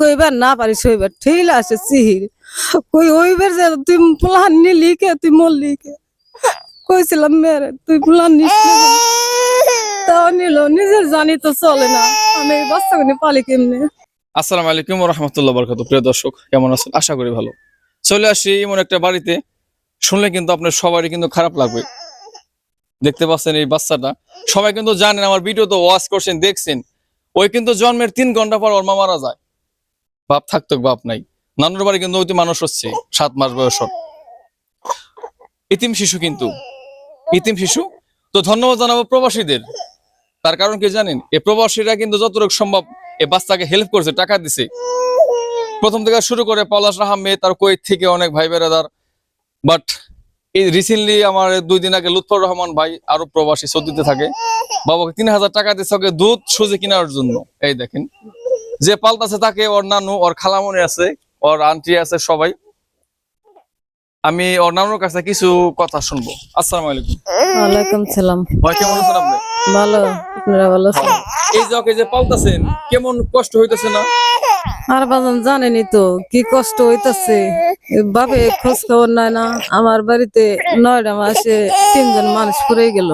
কইবার না পারিস, হইবার ঠিক আছে, সিহির। কই যে তুই প্লান নিলি কে তুই মরলি কে কইছিলাম, মেরে, তুই প্লান নিস নিল, নিজের জানি তো চলে না। আমি এই পালি কেমনে? আসসালামু আলাইকুম রহমতুল্লাহ বরকাত প্রিয় দর্শক, কেমন আছেন? আশা করি ভালো। চলে আসি এমন একটা বাড়িতে। শুনলে কিন্তু আপনার সবারই কিন্তু খারাপ লাগবে। দেখতে পাচ্ছেন এই বাচ্চাটা। সবাই কিন্তু জানেন, আমার ভিডিও তো ওয়াচ করছেন, দেখছেন। ওই কিন্তু জন্মের তিন ঘণ্টা পর ওর মা মারা যায়। বাপ থাকতো, বাপ নাই। নানুর বাড়ি কিন্তু ওই মানুষ হচ্ছে, সাত মাস বয়সর। ইতিম শিশু কিন্তু। ইতিম শিশু। তো ধন্যবাদ জানাব প্রবাসীদের। তার কারণ কি জানেন? এই প্রবাসীরা কিন্তু যতটুকু সম্ভব এই বাচ্চাকে হেল্প করছে, টাকা দিছে। প্রথম থেকে শুরু করে পলাশ আহমেদ তার কুয়েত থেকে অনেক ভাই বেড়াদার বাট এই রিসেন্টলি আমার দুই দিন আগে লুৎফর রহমান ভাই আরও প্রবাসী সৌদিতে থাকে। বাবাকে তিন হাজার টাকা দিচ্ছে ওকে দুধ, সুজি কেনার জন্য। এই দেখেন। যে পাল্টাছে তাকে ওর নানু ওর খালামনি আছে ওর আন্টি আছে সবাই। আমি ওর নানুর কাছে কিছু কথা শুনব। আসসালামু আলাইকুম। ওয়ালাইকুম সালাম। ভাই কেমন আছেন আপনি? ভালো আপনারা ভালো আছেন? এই যে ওকে যে পাল্টাছেন কেমন কষ্ট হইতেছে না? আর বাজান জানেনি তো কি কষ্ট হইতাছে। বাবে খোঁজ খবর নাই না। আমার বাড়িতে নয়টা মাসে তিনজন মানুষ পড়ে গেল।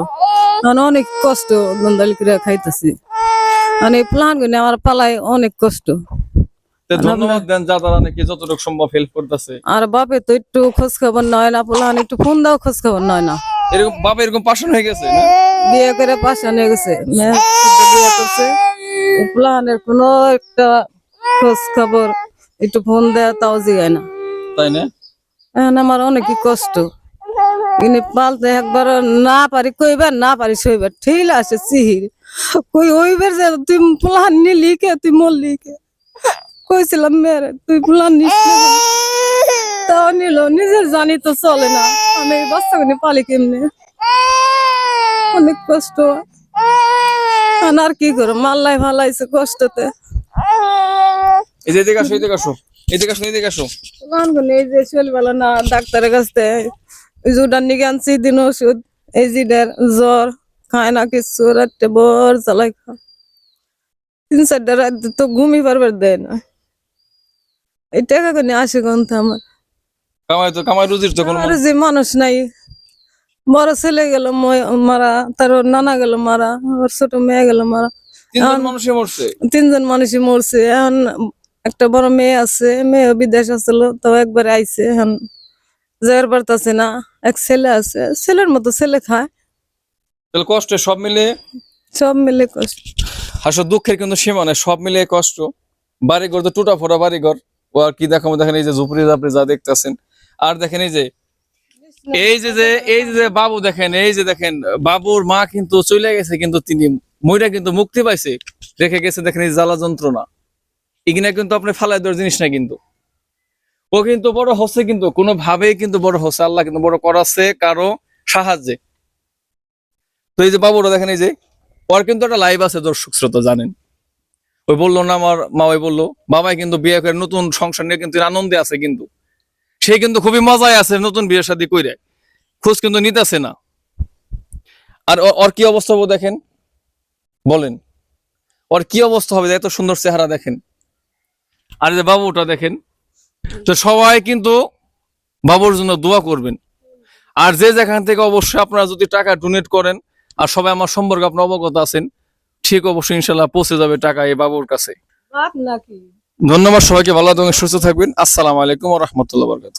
মানে অনেক কষ্ট দন্দালি করে খাইতেছি। মানে প্ল্যান গুনে আমার পালায় অনেক কষ্ট। ধন্যবাদ দেন যা তারা নাকি যতটুকু সম্ভব হেল্প করতেছে। আর বাপে তো একটু খোঁজ খবর নয় না প্লান একটু ফোন দাও খোঁজ খবর নয় না। এরকম বাবা এরকম পাশন হয়ে গেছে বিয়ে করে নিয়ে গেছে। মেয়ে বিয়ে করছে। প্লানের কোনো একটা খোঁজ খবর একটু ফোন দেয় তাও জিগায় না। তাই না? এখন আমার অনেকই কষ্ট। কিন্তু পালতে একবার না পারি কইবার না পারি সইবার। ঠিক আছে সিহির। কই ওইবার যে তুই প্লান নিলি কে? তুই মরলি কে? কইছিলাম মেরে তুই প্লান নিস? তাও নিল নিজের জানি তো চলে না। আমি এই বাচ্চাগুনি পালি কেমনে? অনেক কষ্ট। আর কি করো মাল্লাই ভালাইছে কষ্টতে। এদিকে আসো এদিকে আসো। এদিকে আসো এদিকে আসো। গানগুলো এই যে চলবেলা না ডাক্তারের কাছ থেকে ওই যে ওটার নিকে আনছি দিন ওষুধ এই জিডের জ্বর। খায় না কিছু রাত্রে বর চালাই খায়। তিন চারটা রাত তো ঘুমি পারবার দেয় না। এই টাকা করে আসে গন্থ আমার। কামাই তো কামাই রুজির তো কোনো মানুষ নাই। বড় ছেলে গেল মারা তার নানা গেল মারা ওর ছোট মেয়ে গেল মারা। তিনজন মানুষই মরছে? তিনজন মানুষই মরছে। এখন একটা বড় মেয়ে আছে মেয়ে বিদেশ আসছিল তো একবার আইছে। এখন যাওয়ার পারতাছে না। এক ছেলে আছে ছেলের মতো ছেলে খায়। তাহলে কষ্ট সব মিলে? সব মিলে কষ্ট। আসলে দুঃখের কিন্তু সীমা নেই সব মিলে কষ্ট। বাড়ি ঘর তো টুটা ফোটা বাড়ি ঘর ও আর কি দেখাবো? দেখেন এই যে ঝুপড়ি জাপড়ি যা দেখতেছেন। আর দেখেন এই যে এই যে যে এই যে বাবু দেখেন এই যে দেখেন বাবুর মা কিন্তু চলে গেছে কিন্তু তিনি মইরা কিন্তু মুক্তি পাইছে রেখে গেছে দেখেন এই জ্বালা যন্ত্রণা। এখানে কিন্তু আপনি ফালাই দেওয়ার জিনিস না কিন্তু। ও কিন্তু বড় হচ্ছে কিন্তু কোনো ভাবেই কিন্তু বড় হচ্ছে আল্লাহ কিন্তু বড় করাচ্ছে কারও সাহায্যে। তো এই যে বাবুরা দেখেন, এই যে, ওর কিন্তু একটা লাইভ আছে, দর্শক শ্রোতা জানেন। ওই বলল না, আমার মা ওই বলল বাবাই কিন্তু বিয়ে করে নতুন সংসার নিয়ে কিন্তু আনন্দে আছে কিন্তু। সে কিন্তু খুবই মজায় আছে নতুন বিয়ে শাদী কইরে। খোঁজ কিন্তু নিতেছে না। আর ওর কি অবস্থা হবে দেখেন? বলেন। ওর কি অবস্থা হবে এত সুন্দর চেহারা দেখেন? আর যে বাবুটা দেখেন, তো সবাই কিন্তু বাবুর জন্য দোয়া করবেন। আর যে যেখান থেকে অবশ্যই আপনারা যদি টাকা ডোনেট করেন আর সবাই আমার সম্পর্কে আপনি অবগত আছেন ঠিক অবশ্যই ইনশাল্লাহ পৌঁছে যাবে টাকা এই বাবুর কাছে। ধন্যবাদ সবাইকে ভালো থাকবেন সুস্থ থাকবেন। আসসালামু আলাইকুম রহমতুল্লাহ বরকাত